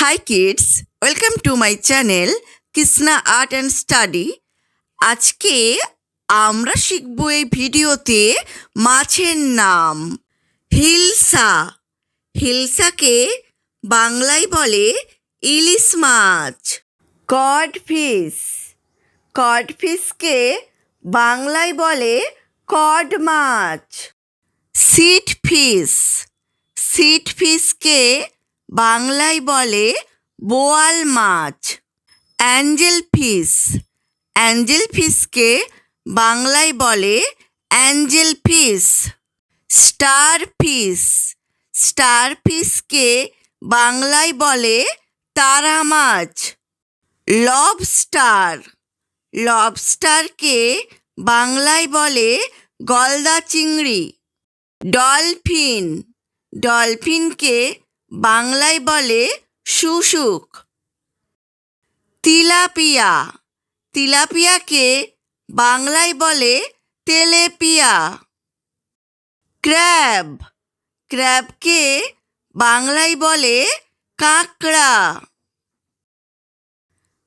Hi kids welcome to my channel Krishna art and study আজকে আমরা শিখব এই ভিডিওতে মাছের নাম, হিলসা। হিলসাকে বাংলায় বলে ইলিশ মাছ। কডফিশ কডফিশকে বাংলায় বলে কড মাছ। সিট ফিশ সিট ফিশকে বাংলায় বলে বোয়াল মাছ। অ্যাঞ্জেল ফিশ অ্যাঞ্জেল ফিশকে বাংলায় বলে angel fish star fish star ফিশকে বাংলায় বলে তারা মাছ। লবস্টার। লবস্টারকে বাংলায় বলে গলদা চিংড়ি। ডলফিন। ডলফিনকে বাংলায় বলে শুশুক তিলাপিয়া। তিলাপিয়াকে বাংলায় বলে তেলেপিয়া। ক্র্যাব। ক্র্যাবকে বাংলায় বলে কাঁকড়া।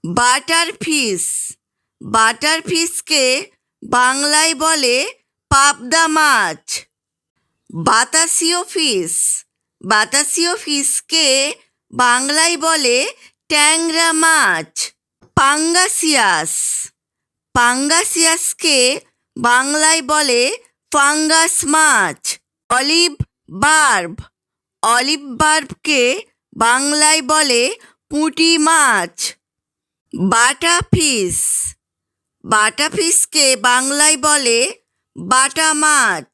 বাটার ফিশ বাটার ফিশকে বাংলায় বলে পাবদা মাছ। বাতাসীয় ফিশ বাতাসীয় ফিশকে বাংলায় বলে ট্যাংরা মাছ, পাঙ্গাসিয়াস। পাঙ্গাসিয়াসকে বাংলায় বলে ফাঙ্গাস মাছ, অলিভ বার্ব। অলিভ বার্বকে বাংলায় বলে পুঁটি মাছ। বাটা ফিশ বাটা ফিশকে বাংলায় বলে বাটা মাছ।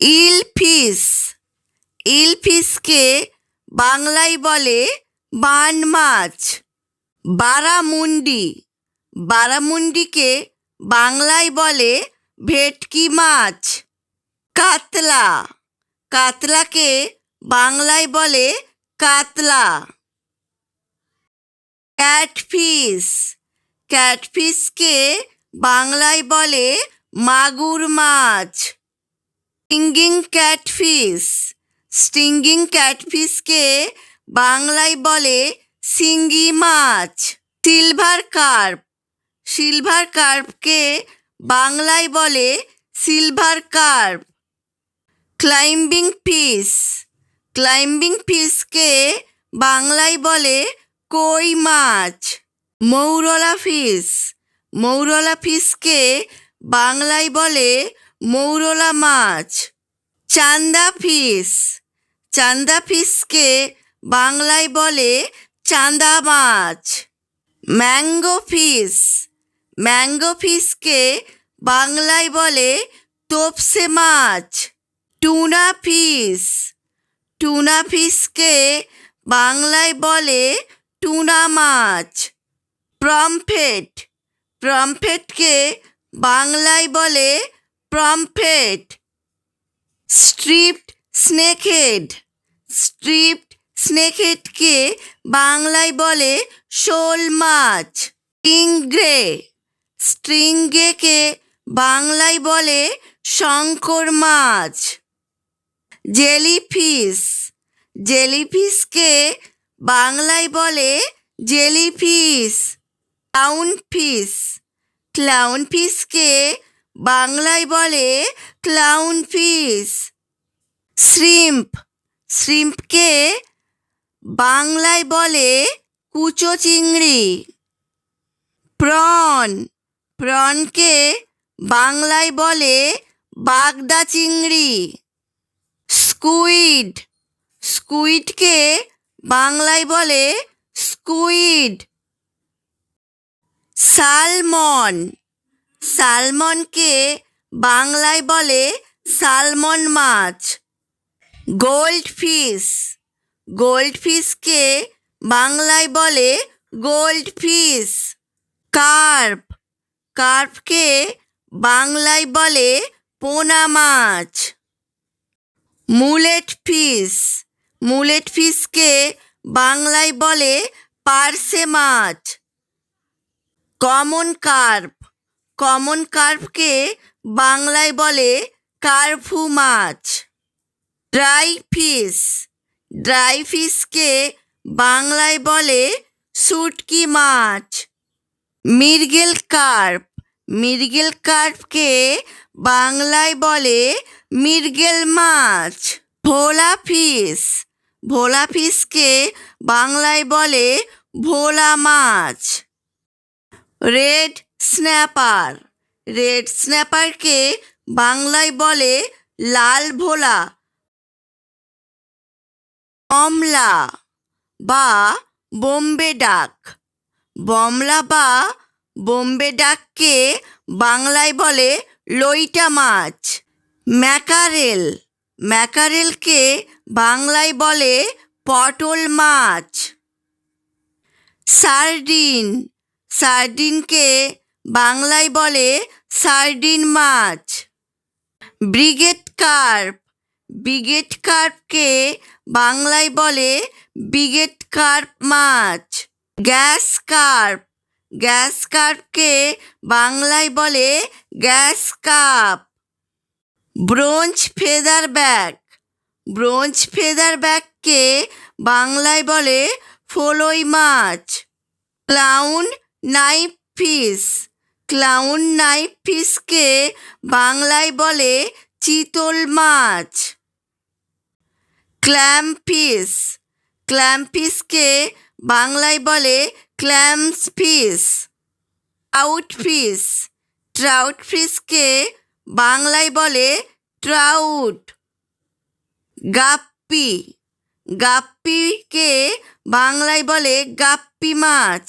ইল ফিশ ইল ফিশকে বাংলায় বলে বান মাছ। বারামুন্ডি। বারামুন্ডিকে বাংলায় বলে ভেটকি মাছ। কাতলা। কাতলাকে বাংলায় বলে কাতলা। ক্যাটফিশ ক্যাটফিসকে বাংলায় বলে মাগুর মাছ। স্টিঙ্গিং ক্যাটফিশ স্টিঙ্গিং ক্যাটফিশকে বাংলায় বলে সিঙ্গি মাছ, সিলভার কার্প। সিলভার কার্পকে বাংলায় বলে silver carp. Climbing fish, climbing ফিশকে বাংলায় বলে কই মাছ, মৌরলা ফিশ। মৌরলা ফিশকে বাংলায় বলে মৌরলা মাছ। চান্দা ফিশ চান্দা ফিশকে বাংলায় বলে চান্দা মাছ। ম্যাঙ্গো ফিশ ম্যাঙ্গো ফিশকে বাংলায় বলে তোপসে মাছ। টুনা ফিশ টুনা ফিশকে বাংলায় বলে টুনা মাছ। প্রমফেট, প্রমফেটকে বাংলায় বলে প্রমফেট। স্ট্রিপড স্নেকহেড স্ট্রিপড স্নেকহেডকে বাংলায় বলে শোল মাছ স্টিংগ্রে স্ট্রিংগেকে বাংলায় বলে শঙ্কর মাছ। জেলিফিশ জেলিফিশকে বাংলায় বলে জেলিফিশ ক্লাউন ফিশ ক্লাউন ফিশকে বাংলায় বলে ক্লাউন ফিশ শ্রিম্প শ্রিম্পকে বাংলায় বলে কুচো চিংড়ি। প্রন প্রনকে বাংলায় বলে বাগদা চিংড়ি। স্কুইড, স্কুইডকে বাংলায় বলে স্কুইড। সালমন, সালমনকে বাংলায় বলে সালমন মাছ। গোল্ড ফিশ গোল্ড ফিশকে বাংলায় বলে গোল্ড ফিশ কার্প কার্পকে বাংলায় বলে পোনা মাছ. মুলেট ফিশ মুলেট ফিশকে বাংলায় বলে পার্সে মাছ. কমন কার্প কমন কার্পকে বাংলায় বলে কার্ফু মাছ. ড্রাই ফিশ ড্রাই ফিশকে বাংলায় বলে শুটকি মাছ। মৃগেল কার্প। মৃগেল কার্পকে বাংলায় বলে মৃগেল মাছ। ভোলা ফিশ ভোলা ফিশকে বাংলায় বলে ভোলা মাছ। Red snapper. রেড স্ন্যাপারকে বাংলায় বলে লাল ভোলা। কমলা বা বোম্বে ডাক। বমলা বা বোম্বে ডাককে বাংলায় বলে লইটা মাছ। ম্যাকারেল, ম্যাকারেলকে বাংলায় বলে পটল মাছ। সার্ডিন, সার্ডিনকে বাংলায় বলে সার্ডিন মাছ। ব্রিগেড কার্প, ব্রিগেড কার্পকে বাংলায় বলে বিগেট কার্প মাছ, গ্যাস কার্প। গ্যাস কার্পকে বাংলায় বলে grass carp. Bronze featherback. Bronze featherback ব্যাগকে বাংলায় বলে ফলই মাছ, clown knife fish clown knife ফিশকে বাংলায় বলে চিতল মাছ। ক্ল্যাম ফিশ ক্ল্যাম ফিশকে বাংলায় বলে clams fish out fish trout ফিশকে বাংলায় বলে ট্রাউট। গাপ্পি। গাপ্পিকে বাংলায় বলে গাপ্পি মাছ।